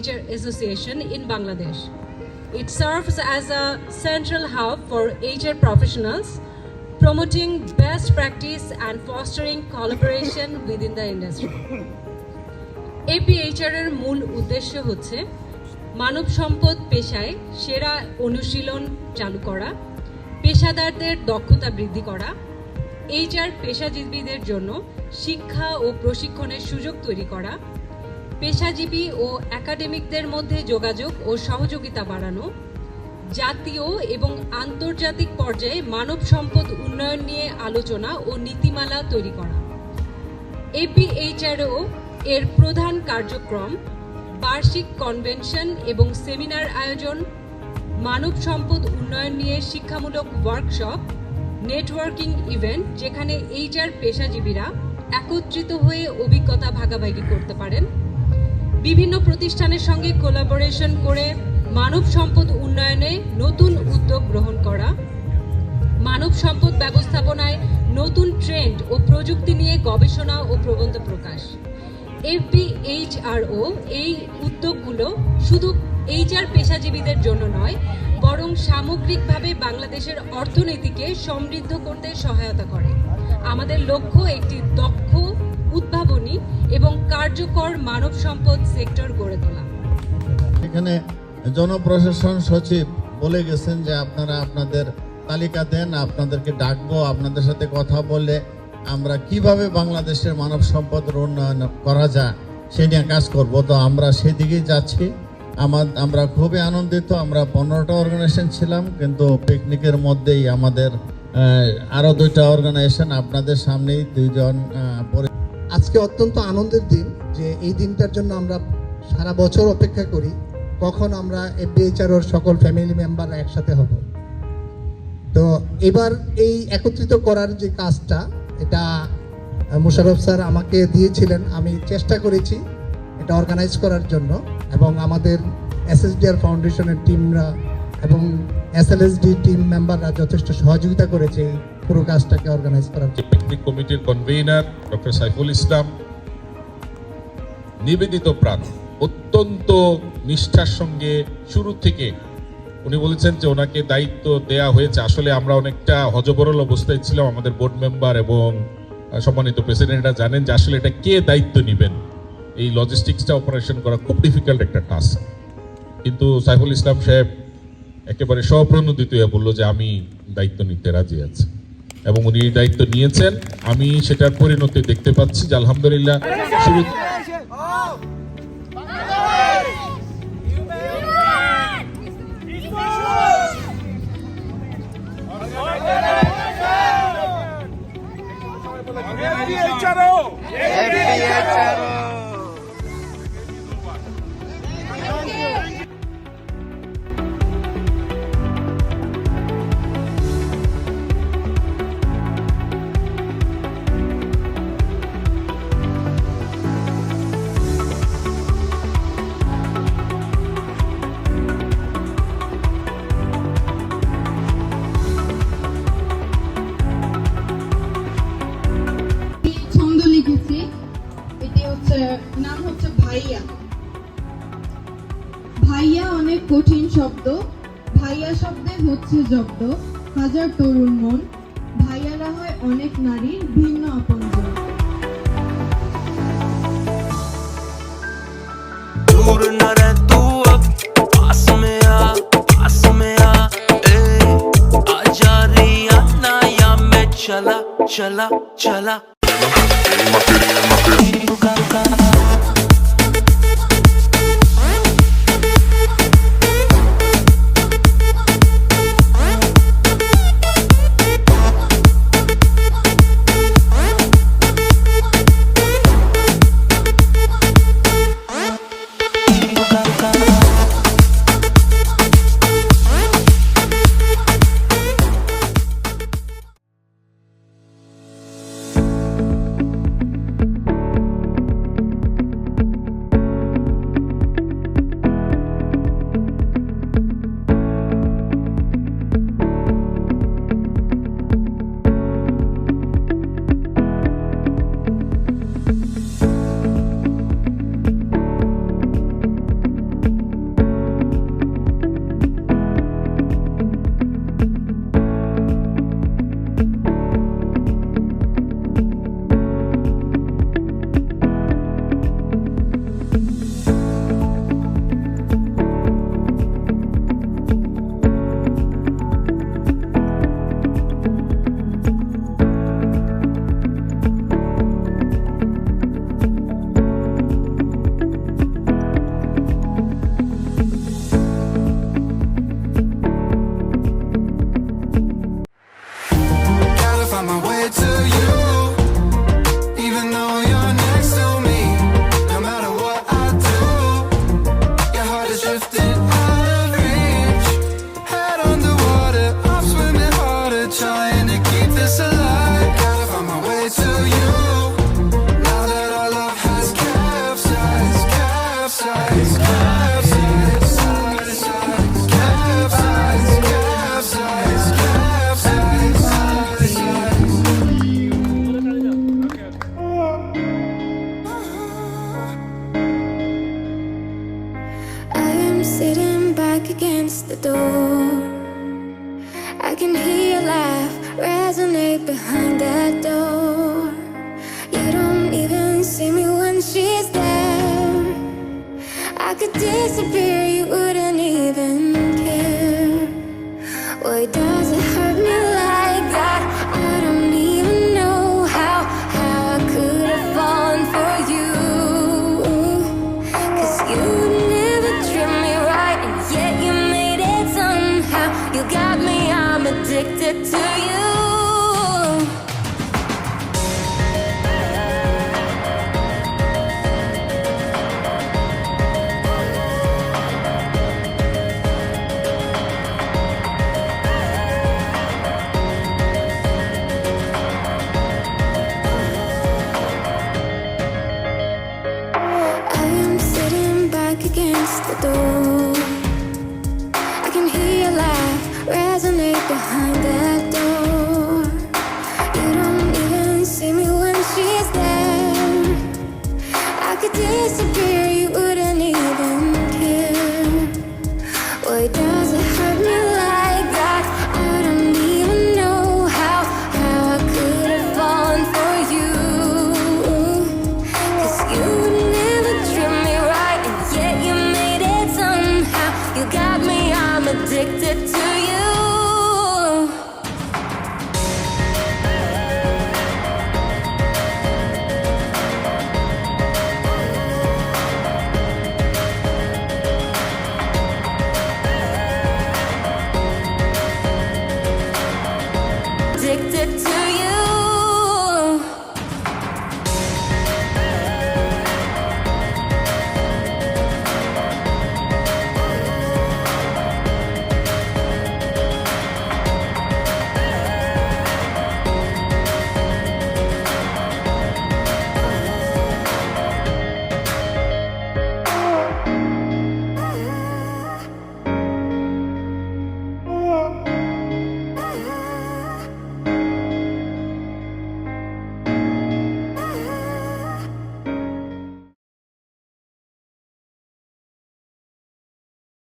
HR Association in Bangladesh. It serves as a central hub for HR professionals, promoting best practice and fostering collaboration within the industry. এপিএইচআর এর মূল উদ্দেশ্য হচ্ছে মানব সম্পদ পেশায় সেরা অনুশীলন চালু করা পেশাদারদের দক্ষতা বৃদ্ধি করা এইচআর পেশাজীবীদের জন্য শিক্ষা ও প্রশিক্ষণের সুযোগ তৈরি করা পেশাজীবী ও একাডেমিকদের মধ্যে যোগাযোগ ও সহযোগিতা বাড়ানো, জাতীয় এবং আন্তর্জাতিক পর্যায়ে মানব সম্পদ উন্নয়ন নিয়ে আলোচনা ও নীতিমালা তৈরি করা। এপিএইচআরও এর প্রধান কার্যক্রম, বার্ষিক কনভেনশন এবং সেমিনার আয়োজন, মানব সম্পদ উন্নয়ন নিয়ে শিক্ষামূলক ওয়ার্কশপ, নেটওয়ার্কিং ইভেন্ট যেখানে এইচআর পেশাজীবীরা একত্রিত হয়ে অভিজ্ঞতা ভাগাভাগি করতে পারেন বিভিন্ন প্রতিষ্ঠানের সঙ্গে কোলাবোরেশন করে মানব সম্পদ উন্নয়নে নতুন উদ্যোগ গ্রহণ করা, মানব সম্পদ ব্যবস্থাপনায় নতুন ট্রেন্ড ও প্রযুক্তি নিয়ে গবেষণা ও প্রবন্ধ প্রকাশ। এফবিএইচআরও এই উদ্যোগগুলো শুধু এইচআর পেশাজীবীদের জন্য নয়, বরং সামগ্রিকভাবে বাংলাদেশের অর্থনীতিকে সমৃদ্ধ করতে সহায়তা করে। আমাদের লক্ষ্য একটি দক্ষ উদ্ভাবনী এবং কার্যকর মানব সম্পদ সেক্টর গড়ে তোলা। এখানে জনপ্রশাসন সচিব বলে গেছেন যে আপনারা আপনাদের তালিকা দেন, আপনাদেরকে ডাকবো, আপনাদের সাথে কথা বলে আমরা কীভাবে বাংলাদেশের মানব সম্পদের উন্নয়ন করা যায় সে নিয়ে কাজ করব। তো আমরা সেদিকেই যাচ্ছি। আমার, আমরা খুবই আনন্দিত, আমরা পনেরোটা অর্গানাইজেশন ছিলাম, কিন্তু পিকনিকের মধ্যেই আমাদের আরও দুইটা অর্গানাইজেশন আপনাদের সামনেই দুইজন আজকে অত্যন্ত আনন্দের দিন যে এই দিনটার জন্য আমরা সারা বছর অপেক্ষা করি কখন আমরা এফবিএইচআর সকল ফ্যামিলি মেম্বাররা একসাথে হব। তো এবার এই একত্রিত করার যে কাজটা, এটা মুশারফ স্যার আমাকে দিয়েছিলেন, আমি চেষ্টা করেছি এটা অর্গানাইজ করার জন্য এবং আমাদের এসএসডিআর ফাউন্ডেশনের টিমরা এবং এসএলএসডি টিম মেম্বাররা যথেষ্ট সহযোগিতা করেছে পুরো কাজটাকে অর্গানাইজ করার পিকনিক কমিটির কনভেনার ডক্টর সাইফুল ইসলাম নিবেদিত প্রাণ, অত্যন্ত নিষ্ঠার সঙ্গে শুরু থেকে উনি বলেছেন যে ওনাকে দায়িত্ব দেয়া হয়েছে। আসলে আমরা অনেকটা হজবরল অবস্থায় ছিলাম। আমাদের বোর্ড মেম্বার এবং সম্মানিত প্রেসিডেন্টরা জানেন যে আসলে এটা কে দায়িত্ব নেবেন। এই লজিস্টিক্সটা অপারেশন করা খুব ডিফিকাল্ট একটা টাস্ক কিন্তু সাইফুল ইসলাম সাহেব একেবারে স্বপ্রণোদিত হয়ে বলল যে আমি দায়িত্ব নিতে রাজি আছি। এবং উনি দায়িত্ব নিয়েছেন। আমি সেটার পরিণতি দেখতে পাচ্ছি যে আলহামদুলিল্লাহ। নাম হচ্ছে ভাইয়া ভাইয়া অনেক কঠিন শব্দ ভাইয়া শব্দে হচ্ছে জব্দ হাজার তরুণ মন ভাইয়ারা হয় অনেক নারীর ভিন্ন আপনজন दूर न रह तू अब पास में आ पास में आ ए आजा रिया ना या मैं चला चला चला Macarena, Macarena, Macarena. back against the door. I can hear your laugh resonate behind that door. You don't even see me when she's there. I could disappear you. addicted to you.